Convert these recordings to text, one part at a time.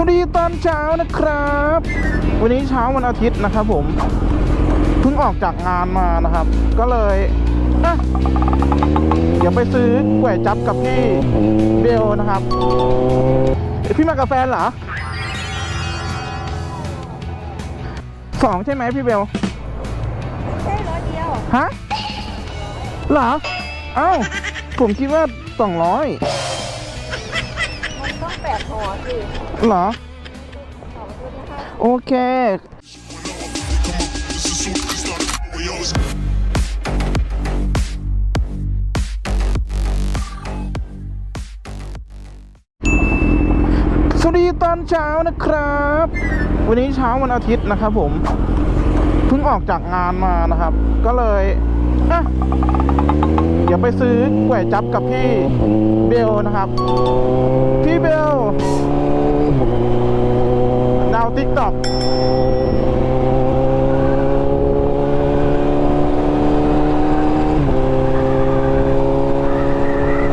สวัสดีตอนเช้านะครับ วันนี้เช้าวันอาทิตย์นะครับ ผมเพิ่งออกจากงานมานะครับ ก็เลยอะเดี๋ยวไปซื้อก๋วยจับกับพี่เบลนะครับเอ้ยพี่มากับแฟนเหรอสองใช่ไหมพี่เบลใช่ร้อยเดียวฮะเหรอเอ้าผมคิดว่าสองร้อยมันต้ องแปดห่อสิเหรอ โอเค สวัสดีตอนเช้านะครับ วันนี้เช้าวันอาทิตย์นะครับผม เพิ่งออกจากงานมานะครับ ก็เลยอะ เดี๋ยวไปซื้อก๋วยจับกับพี่เบลนะครับ พี่เบลดาวติ๊กต็อก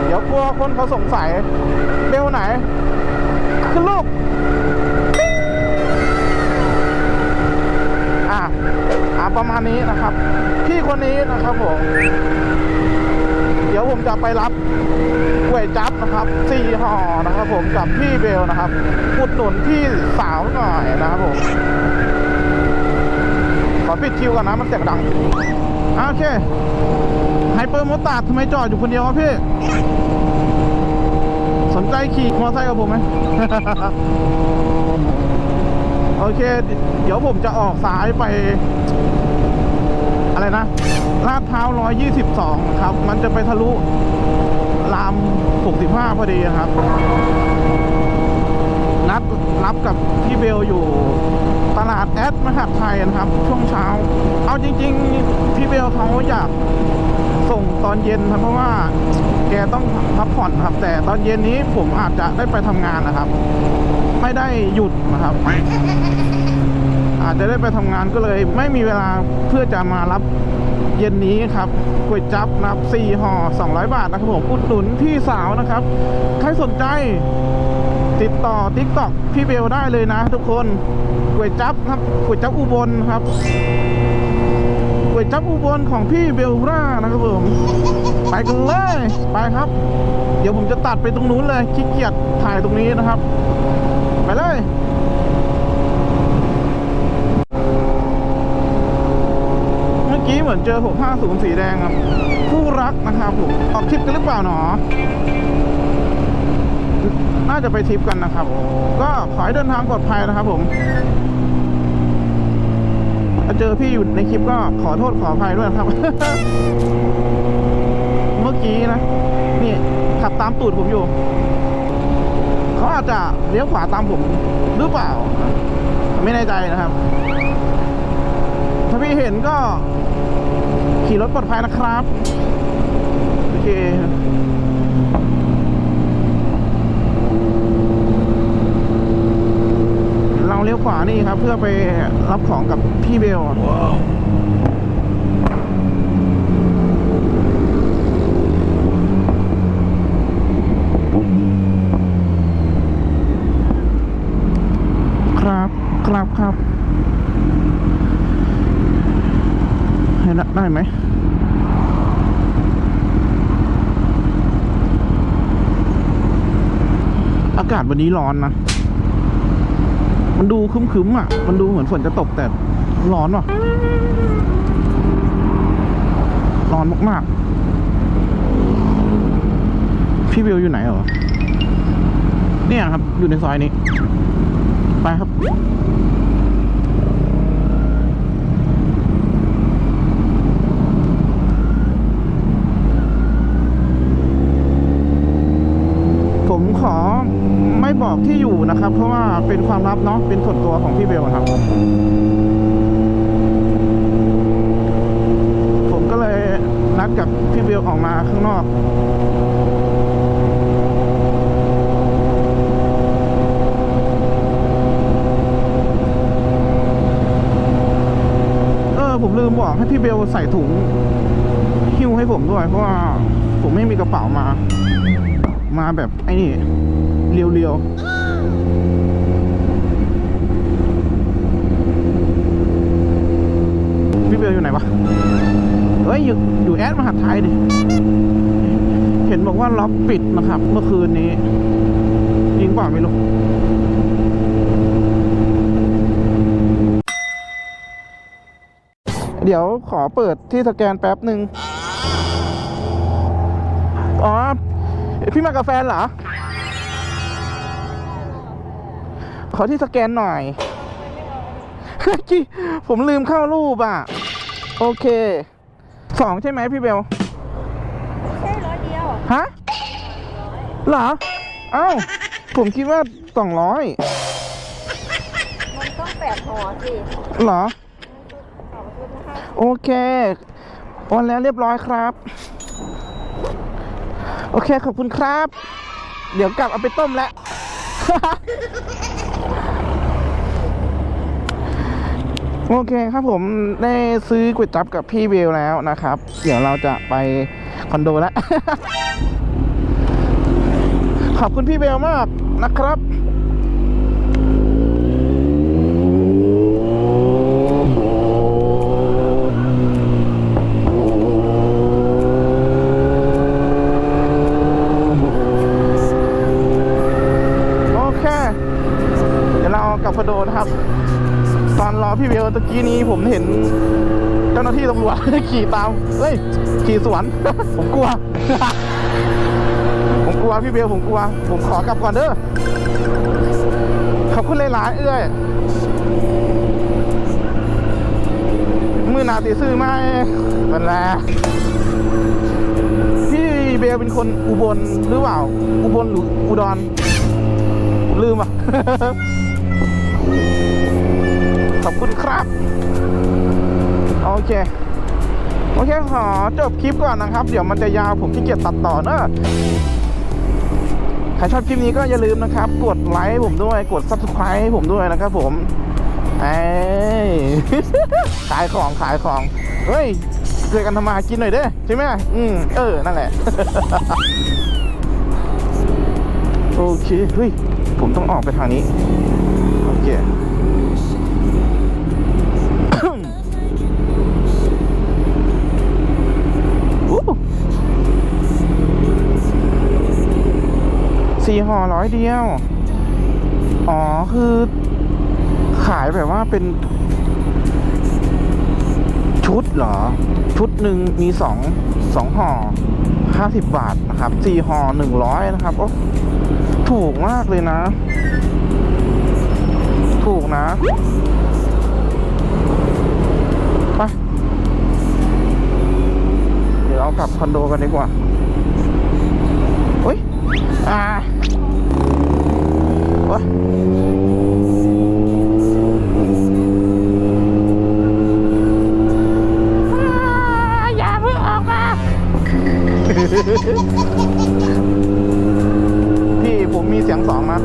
เดี๋ยวกลัวคนเขาสงสัยเบลไหน คือรูปปิ๊งอะอะประมาณนี้นะครับ พี่คนนี้นะครับผม ดี๋ยวผมจะไปรับก๋วยจั๊บนะครับสี่ห่อนะครับผมกับพี่เบลนะครับอุดหนุนพี่สาวหน่อยนะครับผมขอปิดคิวก่อนนะมันเสียงดังโอเคไฮเปอร์มอตาร์ดทำไมจอดอยู่คนเดียววะพี่ สนใจขี่มอเตอร์ไซค์กับผมไหมโอเค เดี๋ยวผมจะออกซ้ายไป อะไรนะลาดพร้า 122 ครับ มันจะไปทะลุราม 65 พอดีครับ นัดรับกับพี่เบลอยู่ตลาดแอดมหาดไทยนะครับ ช่วงเช้า เอาจริง ๆ พี่เบลเขาอยากส่งตอนเย็นครับเพราะว่าแกต้องพักผ่อนครับ แต่ตอนเย็นนี้ผมอาจจะได้ไปทำงานนะครับ ไม่ได้หยุดนะครับ อาจจะได้ไปทำงานก็เลย ไม่มีเวลาเพื่อจะมารับเย็นนี้ครับก๋วยจั๊บนะครับ4ห่อ200 บาทนะครับผมอุดหนุนพี่สาวนะครับ ใครสนใจติดต่อ t ิ k t o k พี่เบลได้เลยนะ ทุกคนก๋วยจั๊บครับก๋วยจั๊บอุบลครับก๋วยจั๊บอุบลของพี่เบลล่านะครับผมไปกันเลยไปครับ เดี๋ยวผมจะตัดไปตรงนู้นเลยขี้เกียจถ่ายตรงนี้นะครับ ไปเลย เมื่อ กี้เหมือนเจอ 650 สีแดงครับผู้รักนะครับผม ออกทริปกันหรือเปล่าหนอ น่าจะไปทริปกันนะครับ ก็ขอให้เดินทางปลอดภัยนะครับผมถ้าเจอพี่อยู่ในคลิปก็ขอโทษขออภัยด้วยครับ เมื่อกี้นะ นี่ขับตามตูดผมอยู่ เขาอาจจะเลี้ยวขวาตามผมหรือเปล่า ไม่แน่ใจนะครับ ถ้าพี่เห็นก็ ขี่รถปลอดภัยนะครับ โอเคเราเลี้ยวขวานี่ครับ เพื่อไปรับของกับพี่เบลครับ ครับครับ ได้ได้ไหมอากาศวันนี้ร้อนนะ มันดูคึ้มๆอะ มันดูเหมือนฝนจะตกแต่ร้อนว่ะ ร้อนมากๆ พี่วิวอยู่ไหนเหรอ เนี่ยครับ อยู่ในซอยนี้ ไปครับ ผมขอไม่ บอกที่อยู่นะครับ เพราะว่าเป็นความลับเนาะเป็นส่วนตัวของพี่เบลครับ ผมก็เลยนัดกับพี่เบลออกมาข้างนอกเออผมลืมบอกให้พี่เบลใส่ถุงหิ้วให้ผมด้วย เพราะว่าผมไม่มีกระเป๋ามา มาแบบไอ้นี่ เรียวๆพี่เบลอยู่ไหนวะเฮ้ยอยู่อยู่แอดมหาไทยดิ เห็นบอกว่าล็อบปิดนะครับ เมื่อคืนนี้จริงเป่าไม่รู้เดี๋ยวขอเปิดที่สแกนแป๊บหนึ่ง อ๋อ พี่มากับแฟนเหรอ ขอที่สแกนหน่อยผมลืมเข้ารูปอะ โอเคสองใช่ไหมพี่เบลใช่ร้อยเดียวฮะเหรอเอ้าผมคิดว่าสองร้อยมันต้องแปดห่อสิเหรอสองชุดนะคะโอเคโอนแล้วเรียบร้อยครับ โอเคขอบคุณครับ เดี๋ยวกลับเอาไปต้มแล้ว โอเคครับผมได้ซื้อก๋วยจั๊บกับพี่เบลแล้วนะครับ เดี๋ยวเราจะไปคอนโดแล้ว ขอบคุณพี่เบลมากนะครับโอเคเดี๋ยวเรากลับคอนโดนะครับ ตอนรอพี่เบลตะกี้นี้ผมเห็น เจ้าหน้าที่ตำรวจ ขี่ตามเฮ้ย ขี่สวน ผมกลัว ผมกลัวพี่เบลผมกลัว ผมขอกลับก่อนเด้อขอบคุณหลายๆเอื้อยมือนาตีซื่อไหมเป็นแหละพี่เบลเป็นคนอุบลหรือเปล่า อุบลหรืออุดรลืมอะ ขอบคุณครับ โอเค โอเคขอจบคลิปก่อนนะครับ เดี๋ยวมันจะยาวผมขี้เกียจตัดต่อเนอะใครชอบคลิปนี้ก็อย่าลืมนะครับ กดไลค์ผมด้วย กด subscribe ให้ผมด้วยนะครับผมเอ้ขายของขายของ เฮ้ยเจอกันทำมาหากินหน่อยเด้ใช่ไหมอืมเออ นั่นแหละ โอเค เฮ้ย ผมต้องออกไปทางนี้ โอเค สี่ห่อร้อยเดียว อ๋อคือ ขายแบบว่าเป็น ชุดเหรอ ชุดหนึ่งมีสองสองห่อห้าสิบบาทนะครับสี่ห่อหนึ่งร้อยนะครับโอ้ถูกมากเลยนะ ถูกนะไปเดี๋ยวเรากลับคอนโดกันดีกว่าอุ้ย อ่าโอ้ยอ่าอย่าเพิ่งออกมาพี่ผมมีเสียงสองนะ